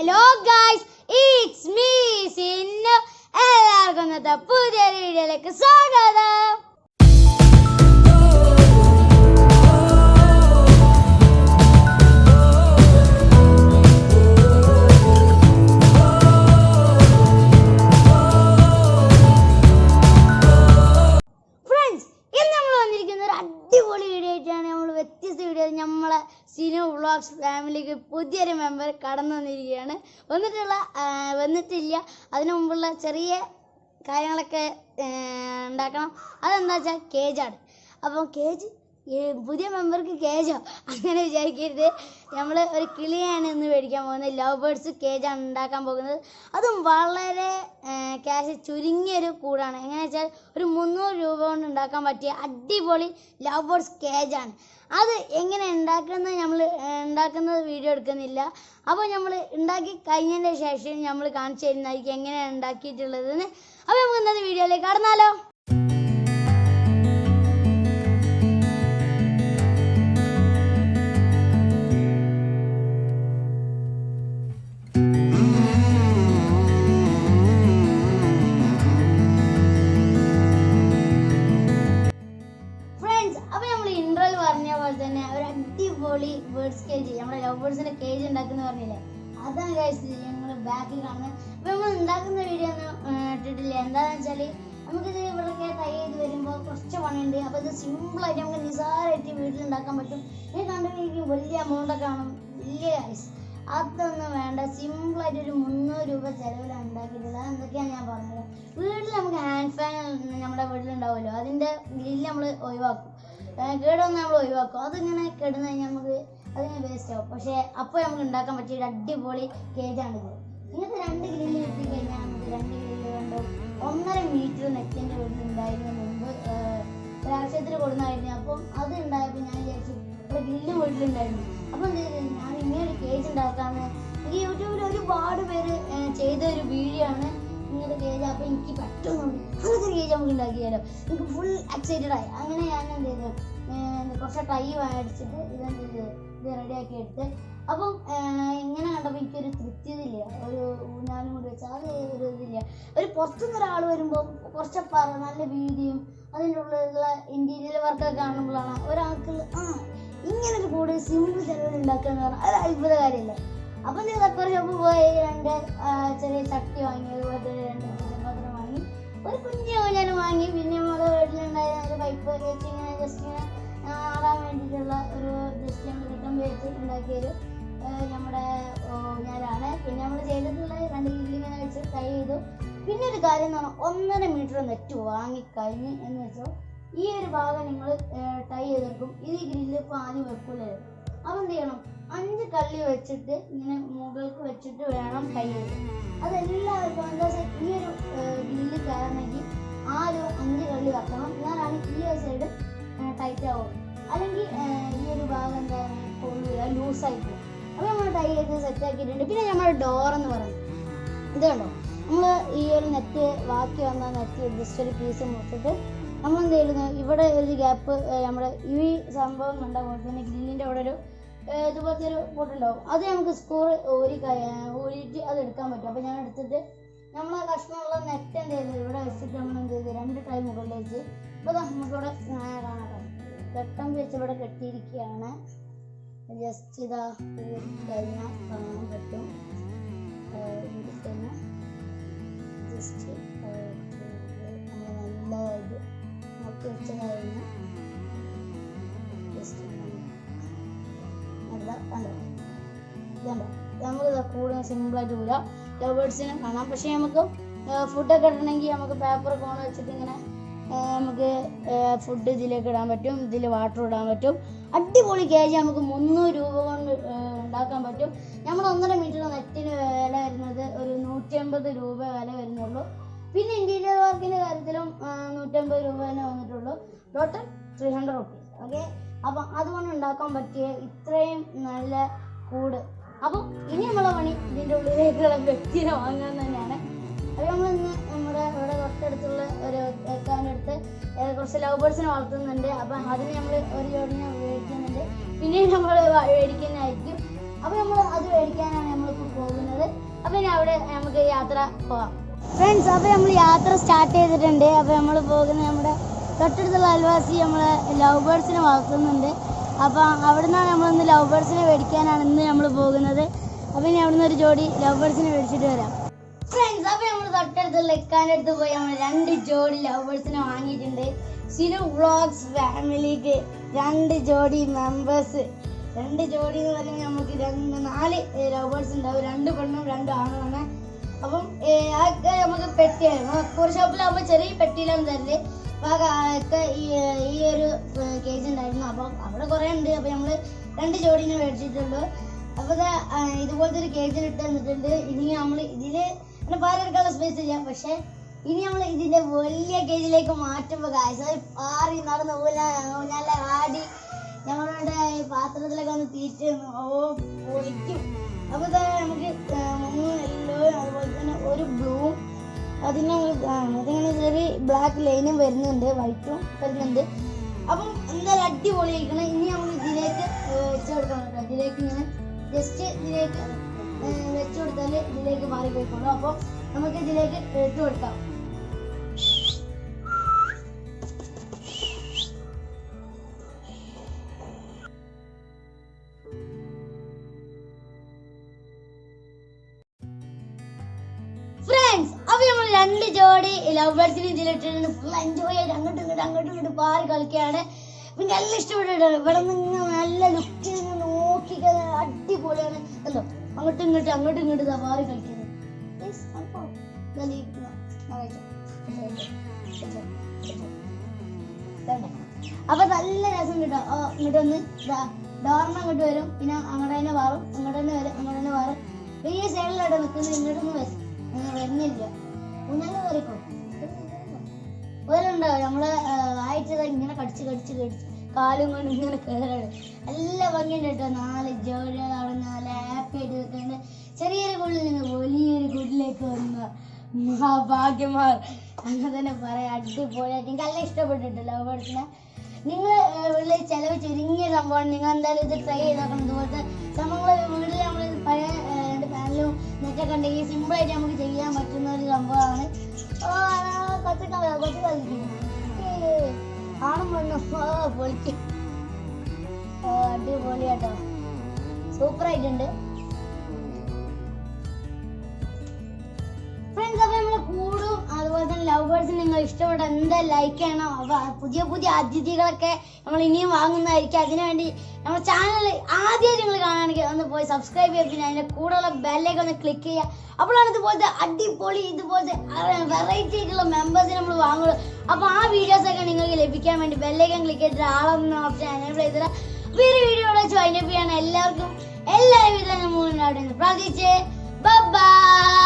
hello guys it's me Sinnu എല്ലാവർക്കും ഇന്നത്തെ പുതിയൊരു വീഡിയോയിലേക്ക് സ്വാഗതം വ്ളോഗ്സ് ഫാമിലിക്ക് പുതിയൊരു മെമ്പർ കടന്നു വന്നിരിക്കുകയാണ്. വന്നിട്ടുള്ള വന്നിട്ടില്ല. അതിനു മുമ്പുള്ള ചെറിയ കാര്യങ്ങളൊക്കെ ഉണ്ടാക്കണം. അതെന്താ വെച്ചാൽ കേജാണ് അപ്പം കേജ് പുതിയ മെമ്പർക്ക് കേജോ അങ്ങനെ വിചാരിക്കരുത്. നമ്മൾ ഒരു കിളിയാണ് ഇന്ന് മേടിക്കാൻ പോകുന്നത്. ലവ് ബേർഡ്സ് കേജാണ് ഉണ്ടാക്കാൻ പോകുന്നത്. അതും വളരെ ക്യാഷ് ചുരുങ്ങിയൊരു കൂടാണ്. എങ്ങനെ വെച്ചാൽ ഒരു മുന്നൂറ് രൂപ കൊണ്ട് ഉണ്ടാക്കാൻ പറ്റിയ അടിപൊളി ലവ് ബോർഡ് സ്കേജ് ആണ്. അത് എങ്ങനെ ഉണ്ടാക്കുന്നത് നമ്മൾ ഉണ്ടാക്കുന്നത് വീഡിയോ എടുക്കുന്നില്ല. അപ്പോൾ നമ്മൾ ഉണ്ടാക്കി കഴിഞ്ഞതിന്റെ ശേഷം നമ്മൾ കാണിച്ചു തരുന്നതായിരിക്കും എങ്ങനെയാണ് ഉണ്ടാക്കിയിട്ടുള്ളതെന്ന്. അപ്പോൾ നമുക്ക് ഇന്നത്തെ വീഡിയോയിലേക്ക് കടന്നാലോ? ബേർഡ്സ് കേജ് നമ്മുടെ ലവ് ബേർഡ്സിന്റെ കേജ് ഉണ്ടാക്കുന്ന പറഞ്ഞില്ലേ? അതാണ് ഗൈസ് ഞങ്ങൾ ബാക്കിൽ കാണുന്നത് അപ്പൊ നമ്മൾ ഉണ്ടാക്കുന്ന വീഡിയോ ഒന്നും ഇട്ടിട്ടില്ല. എന്താണെന്ന് വെച്ചാൽ നമുക്കിത് ഇവിടെയൊക്കെ തൈ ചെയ്ത് വരുമ്പോൾ കുറച്ച് പണിയുണ്ട്. അപ്പോൾ ഇത് സിമ്പിളായിട്ട് നമുക്ക് നിസാരമായിട്ട് വീട്ടിൽ ഉണ്ടാക്കാൻ പറ്റും. ഇത് കണ്ടുപിടിക്കും വലിയ എമൗണ്ട് ഒക്കെ കാണും. വലിയ ഗൈസ് അതൊന്നും വേണ്ട. സിമ്പിളായിട്ട് ഒരു മുന്നൂറ് രൂപ ചിലവിലാണ് ഉണ്ടാക്കിയിട്ടുള്ളത്. അതെന്തൊക്കെയാണ് ഞാൻ പറഞ്ഞത് വീട്ടിൽ നമുക്ക് ഹാൻഡ് ഫാൻ നമ്മുടെ വീട്ടിലുണ്ടാവുമല്ലോ അതിന്റെ ഗ്രില്ല് നമ്മൾ ഒഴിവാക്കും. കേടൊന്നും നമ്മൾ ഒഴിവാക്കും. അതിങ്ങനെ കിടന്ന് കഴിഞ്ഞാൽ നമുക്ക് അതിങ്ങനെ വേസ്റ്റ് ആവും പക്ഷേ അപ്പോൾ നമുക്ക് ഉണ്ടാക്കാൻ പറ്റിയ ഒരു അടിപൊളി കേജാണിത് ഇങ്ങനത്തെ രണ്ട് ഗ്രില്ല് കിട്ടി കഴിഞ്ഞാൽ നമുക്ക് രണ്ട് ഗ്രില്ല് കൊണ്ട്. ഒന്നര മീറ്റർ നെറ്റിന്റെ വീട്ടിലുണ്ടായിരുന്ന മുമ്പ് ഏർ ഒരാവശ്യത്തിന് കൊടുന്നായിരുന്നു. അപ്പം അത് ഉണ്ടായപ്പോൾ ഞാൻ വിചാരിച്ചു ഇവിടെ ഗ്രില്ല് വീട്ടിലുണ്ടായിരുന്നു. അപ്പം ചെയ്തു? ഞാൻ ഇങ്ങനെ ഒരു കേജ് ഉണ്ടാക്കാന്ന്. എനിക്ക് യൂട്യൂബിൽ ഒരുപാട് പേര് ചെയ്ത ഒരു വീഡിയോ ആണ് ഇങ്ങനത്തെ കേജ് അപ്പോൾ എനിക്ക് പറ്റുന്നുണ്ട് അങ്ങനത്തെ കേജ് നമുക്ക് ഉണ്ടാക്കിയാലോ? എനിക്ക് ഫുൾ എക്സൈറ്റഡ് ആയി. അങ്ങനെ ഞാൻ എന്ത് ചെയ്തു? കുറച്ച് ടൈ മേടിച്ചിട്ട് ഇതെന്ത് ഇത് റെഡിയാക്കി എടുത്ത്. അപ്പം ഇങ്ങനെ കണ്ടപ്പോൾ എനിക്കൊരു തൃപ്തിയില്ല ഒരു ഊഞ്ഞാലും കൂടി വെച്ചാൽ അത് ഒരു ഇതില്ല. ഒരു പുറത്തുനിന്ന് ഒരാൾ വരുമ്പോൾ കുറച്ച് പറ നല്ല വീതിയും അതിന്റെ ഉള്ളിലുള്ള ഇന്റീരിയൽ വർക്കൊക്കെ കാണുമ്പോഴാണ് ഒരാൾക്ക് ആ ഇങ്ങനെ ഒരു കൂടെ സിമ്പിൾ ചെലവിൽ ഉണ്ടാക്കുക എന്ന് പറഞ്ഞാൽ അത് അത്ഭുത കാര്യമില്ല? അപ്പം നീ തക്കർ ഷോപ്പ് പോയി രണ്ട് ചെറിയ ചട്ടി വാങ്ങി അതുപോലെ രണ്ട് പാത്രം വാങ്ങി. ഒരു കുഞ്ഞു ഊഞ്ഞാലും വാങ്ങി. പിന്നെ നമ്മുടെ വീട്ടിലുണ്ടായ ഒരു പൈപ്പ് വെച്ച് ഇങ്ങനെ ജസ്റ്റ് ഇങ്ങനെ ആടാൻ വേണ്ടിയിട്ടുള്ള ഒരു ജസ്റ്റ് ഞങ്ങൾ റിട്ടേൺ വെച്ച് ഉണ്ടാക്കിയൊരു നമ്മുടെ ഞാനാണ്. പിന്നെ നമ്മൾ ചെയ്തിട്ടുള്ള രണ്ട് കിലി ഇങ്ങനെ വെച്ച് ട്രൈ ചെയ്തു. പിന്നെ ഒരു കാര്യം എന്ന് പറഞ്ഞാൽ ഒന്നര മീറ്റർ നെറ്റ് വാങ്ങിക്കഴിഞ്ഞ് എന്ന് വെച്ചാൽ ഈ ഒരു ഭാഗം നിങ്ങൾ ടൈ ചെയ്തെടുക്കും ഇത് ഗ്രില്ല് പാനി വെക്കൂലേ. അപ്പം എന്ത് ചെയ്യണം? അഞ്ച് കള്ളി വെച്ചിട്ട് ഇങ്ങനെ മുകൾക്ക് വെച്ചിട്ട് വേണം ടൈ ചെയ്ത്. അതെല്ലാവർക്കും എന്താ വെച്ചാൽ ഈ ഒരു ഗ്രില്ല് കയറണമെങ്കിൽ ആ ഒരു അഞ്ച് കള്ളി വെക്കണം. ഞാനാണ് ഈ ഒരു സൈഡ് ടൈറ്റ് ആവും അല്ലെങ്കിൽ ഈ ഒരു ഭാഗം എന്താ കൊള്ളില്ല ലൂസായി പോകും അപ്പോൾ നമ്മൾ ടൈ ചെയ്ത് സെറ്റ് ആക്കിയിട്ടുണ്ട്. പിന്നെ നമ്മുടെ ഡോർ എന്ന് പറയുന്നത് ഇത് കണ്ടോ? നമ്മൾ ഈ ഒരു നെറ്റ് ബാക്കി വന്ന നെറ്റ് ജസ്റ്റ് ഒരു പീസ് മുറിച്ചിട്ട് നമ്മൾ എന്ത് ചെയ്യുന്നു? ഇവിടെ ഒരു ഗ്യാപ്പ് നമ്മുടെ ഈ സംഭവം കണ്ട പോലെ തന്നെ ഗ്രില്ലിന്റെ അവിടെ ഒരു ഇതുപോലത്തെ ഒരു പൊട്ടുണ്ടാവും അത് നമുക്ക് സ്കോർ ഊരി ഊരിയിട്ട് അത് എടുക്കാൻ പറ്റും. അപ്പോൾ ഞാൻ എടുത്തിട്ട് നമ്മൾ കഷ്ണമുള്ള നെറ്റ് എന്ത് ചെയ്തു ഇവിടെ വെച്ചിട്ട് നമ്മൾ എന്ത് ചെയ്തു രണ്ട് ടൈം മുകളിലേക്ക്. അപ്പോൾ നമുക്കിവിടെ കാണാം വെട്ടം വെച്ച് ഇവിടെ കെട്ടിയിരിക്കുകയാണ്. ജസ്റ്റ് ഇതാ കഴിഞ്ഞാൽ കാണാൻ പറ്റും തന്നെ. ജസ്റ്റ് നല്ലതായിട്ട് നോക്കി വെച്ചതായിരുന്നു ജസ്റ്റ് കണ്ടോ? ഇതുണ്ടോ? നമുക്ക് കൂടുതൽ സിമ്പിളായിട്ട് പോരാ ലവ് ബേർഡ്സിനെ കാണാം. പക്ഷേ നമുക്ക് ഫുഡൊക്കെ ഇടണമെങ്കിൽ നമുക്ക് പേപ്പർ കോൺ വെച്ചിട്ട് ഇങ്ങനെ നമുക്ക് ഫുഡ് ഇതിലേക്ക് ഇടാൻ പറ്റും ഇതിൽ വാട്ടർ ഇടാൻ പറ്റും. അടിപൊളി കേജ് നമുക്ക് മുന്നൂറ് രൂപ കൊണ്ട് ഉണ്ടാക്കാൻ പറ്റും. നമ്മൾ ഒന്നര മീറ്റർ നെറ്റിന് വില വരുന്നത് ഒരു നൂറ്റമ്പത് രൂപ വില വരുന്നുള്ളൂ. പിന്നെ ഇന്റീരിയർ വർക്കിന്റെ കാര്യത്തിലും നൂറ്റമ്പത് രൂപ തന്നെ വന്നിട്ടുള്ളൂ. Total three hundred rupees okay അപ്പം അതുകൊണ്ട് ഉണ്ടാക്കാൻ പറ്റിയ ഇത്രയും നല്ല കൂട്. അപ്പം ഇനി നമ്മളെ പണി ഇതിന്റെ ഉള്ളിലേക്കുള്ള വ്യക്തിനെ വാങ്ങാൻ തന്നെയാണ്. അപ്പോൾ നമ്മൾ ഇന്ന് നമ്മുടെ ഇവിടെ തൊട്ടടുത്തുള്ള ഒരു കുറച്ച് ലവ് ബേർഡ്സിനെ വളർത്തുന്നുണ്ട്. അപ്പം അതിന് നമ്മൾ ഒരു ജോഡിനെ മേടിക്കുന്നുണ്ട് പിന്നീട് നമ്മൾ മേടിക്കുന്നതായിരിക്കും അപ്പോൾ നമ്മൾ അത് മേടിക്കാനാണ് നമ്മളിപ്പോൾ പോകുന്നത്. അവിടെ നമുക്ക് യാത്ര പോവാം. ഫ്രണ്ട്സ് അപ്പോൾ നമ്മൾ യാത്ര സ്റ്റാർട്ട് ചെയ്തിട്ടുണ്ട്. അപ്പോൾ നമ്മൾ പോകുന്ന നമ്മുടെ തൊട്ടടുത്തുള്ള അൽവാസി നമ്മളെ ലവ് ബേർഡ്സിനെ വളർത്തുന്നുണ്ട്. അപ്പോൾ അവിടെ നിന്നാണ് നമ്മളൊന്ന് ലവ് ബേർഡ്സിനെ മേടിക്കാനാണ് ഇന്ന് നമ്മൾ പോകുന്നത്. അപ്പോൾ ഇനി അവിടെ നിന്ന് ഒരു ജോഡി ലവ് ബേർഡ്സിനെ മേടിച്ചിട്ട് വരാം. നമ്മൾ ലെക്കാനെടുത്ത് അടുത്ത് പോയി. നമ്മൾ രണ്ട് ജോഡി ലവേഴ്സിനെ വാങ്ങിയിട്ടുണ്ട്. സിനു വ്ളോഗ്സ് ഫാമിലിക്ക് രണ്ട് ജോഡി മെമ്പേഴ്സ് രണ്ട് ജോഡി എന്ന് പറയുമ്പോൾ നമുക്ക് രണ്ട് നാല് ലവേഴ്സ് ഉണ്ടാവും. രണ്ട് പെണ്ണും രണ്ട് ആണുമാണ്. അപ്പം അതൊക്കെ നമുക്ക് പെട്ടിയാണ് അക്കൂർ ഷോപ്പിലാകുമ്പോൾ ചെറിയ പെട്ടിയിലാണ് തരൽ അപ്പോൾ അതൊക്കെ ഈ ഈ ഒരു കേസ് ഉണ്ടായിരുന്നു. അപ്പം അവിടെ കുറേ ഉണ്ട്. അപ്പോൾ നമ്മൾ രണ്ട് ജോഡിനെ മേടിച്ചിട്ടുള്ളൂ. അപ്പോൾ ഇതുപോലത്തെ ഒരു കേജിൽ ഇട്ട് തന്നിട്ടുണ്ട്. ഇനി നമ്മൾ ഇതിൽ അങ്ങനെ പാരെടുക്കാനുള്ള സ്പേസ് ഇല്ല പക്ഷെ ഇനി നമ്മൾ ഇതിന്റെ വലിയ കേജിലേക്ക് മാറ്റുമ്പോൾ കാശ് പാറി നടന്ന് ഊഞ്ഞാല ആടി ഞങ്ങളുടെ പാത്രത്തിലൊക്കെ ഒന്ന് തീറ്റ ഓ പൊളിക്കും. അപ്പോൾ തന്നെ നമുക്ക് മൂന്ന് യെല്ലോ അതുപോലെ തന്നെ ഒരു ബ്ലൂ അതിന് അതിങ്ങനെ ചെറിയ ബ്ലാക്ക് ലൈനും വരുന്നുണ്ട് വൈറ്റും വരുന്നുണ്ട്. അപ്പം എന്തായാലും അടിപൊളിയായിരിക്കണം. ഇനി നമ്മൾ ഇതിലേക്ക് വെച്ചു കൊടുക്കണം ഇതിലേക്ക് ഇങ്ങനെ ജസ്റ്റ് ഇതിലേക്ക് വെച്ച് കൊടുത്താൽ ഇതിലേക്ക് മാറിപ്പോയിക്കോളും. അപ്പോൾ നമുക്ക് ഇതിലേക്ക് ഇട്ട് കൊടുക്കാം. ഫ്രണ്ട്സ് രണ്ട് ജോഡി ലവ് ബേർഡ്സിനെ ഇതിലിട്ടിട്ടുണ്ട് ഫുൾ എൻജോയ് അങ്ങോട്ടും ഇങ്ങോട്ടും അങ്ങോട്ടും ഇങ്ങോട്ട് പാറി കളിക്കുകയാണ്. നല്ല ഇഷ്ടപ്പെട്ടിട്ടുണ്ട്. ഇവിടെ നിന്ന് നല്ല ലുക്കിൽ അടിപൊളിയാണ് എന്തോ അങ്ങോട്ടും ഇങ്ങോട്ടും അങ്ങോട്ടും ഇങ്ങോട്ട് സവാറി കളിക്കുന്നത്. അപ്പോ നല്ല രസം കിട്ടും? ഇങ്ങോട്ട് വന്ന് ഡോർമ അങ്ങോട്ട് വരും. പിന്നെ അങ്ങോട്ട് തന്നെ മാറും അങ്ങോട്ട് തന്നെ വരും. അങ്ങോട്ട് തന്നെ മാറും വലിയ സൈഡിലോട്ട് നിൽക്കുന്നത് ഇങ്ങോട്ടൊന്നും വരും. വരുന്നില്ല. ഊഞ്ഞാൽ കയറിക്കോ? വേറുണ്ടാവും നമ്മൾ വായിച്ചത് ഇങ്ങനെ കടിച്ച് കടിച്ച് കടിച്ച്. കാലും കൊണ്ട് ഇങ്ങനെ കയറാണ് നല്ല ഭംഗിയുണ്ട് കേട്ടോ. നാല് ജോലികൾ നാല് ഹാപ്പി ആയിട്ട് നിൽക്കുന്നത് ചെറിയൊരു കുള്ളിൽ നിന്ന് വലിയൊരു കുടിലേക്ക് വന്ന മഹാഭാഗ്യമാർ. അങ്ങനെ തന്നെ പറയാം. അടിപൊളിയായിട്ട് എനിക്ക് നല്ല ഇഷ്ടപ്പെട്ടിട്ട് ലവ് നിങ്ങൾ വീട്ടിൽ ചിലവ് ചുരുങ്ങിയ സംഭവമാണ്. നിങ്ങൾ എന്തായാലും ഇത് ട്രൈ ചെയ്ത് നോക്കണം. ഇതുപോലത്തെ സംഭവങ്ങൾ വീട്ടിൽ നമ്മൾ പഴയ രണ്ട് പാനലും നെറ്റൊക്കെ ഉണ്ടെങ്കിൽ സിമ്പിളായിട്ട് നമുക്ക് ചെയ്യാൻ പറ്റുന്ന ഒരു സംഭവമാണ്. ഓ കുറച്ച് കുറച്ച് കൊച്ചു കളിക്കുന്നു ആണും പെണ്ണും ഓ പൊളിക്കും ഓ അടിപൊളിയാട്ടോ. സൂപ്പർ ഇഷ്ടപ്പെട്ട എന്താ ലൈക്ക് ചെയ്യണം? പുതിയ പുതിയ അതിഥികളൊക്കെ നമ്മൾ ഇനിയും വാങ്ങുന്നതായിരിക്കും. അതിനുവേണ്ടി നമ്മുടെ ചാനൽ ആദ്യം നിങ്ങൾ കാണുകയാണെങ്കിൽ ഒന്ന് പോയി സബ്സ്ക്രൈബ് ചെയ്യുക. പിന്നെ അതിന്റെ കൂടെയുള്ള ബെല്ലേക്ക് ഒന്ന് ക്ലിക്ക് ചെയ്യുക. അപ്പോഴാണ് ഇതുപോലത്തെ അടിപൊളി ഇതുപോലത്തെ വെറൈറ്റി ആയിട്ടുള്ള മെമ്പേഴ്സ് നമ്മൾ വാങ്ങുള്ളൂ. അപ്പോൾ ആ വീഡിയോസൊക്കെ നിങ്ങൾക്ക് ലഭിക്കാൻ വേണ്ടി ബെല്ലേക്കൻ ക്ലിക്ക് ചെയ്തിട്ട് ആളൊന്നും ഓപ്ഷൻ എനേബിൾ ചെയ്തിട്ട് വേറെ വീഡിയോ ജോയിൻ അപ്പ് ചെയ്യാണ് എല്ലാവർക്കും എല്ലാവിധ മൂന്നാണ് പ്രാർത്ഥിച്ച്. ബൈ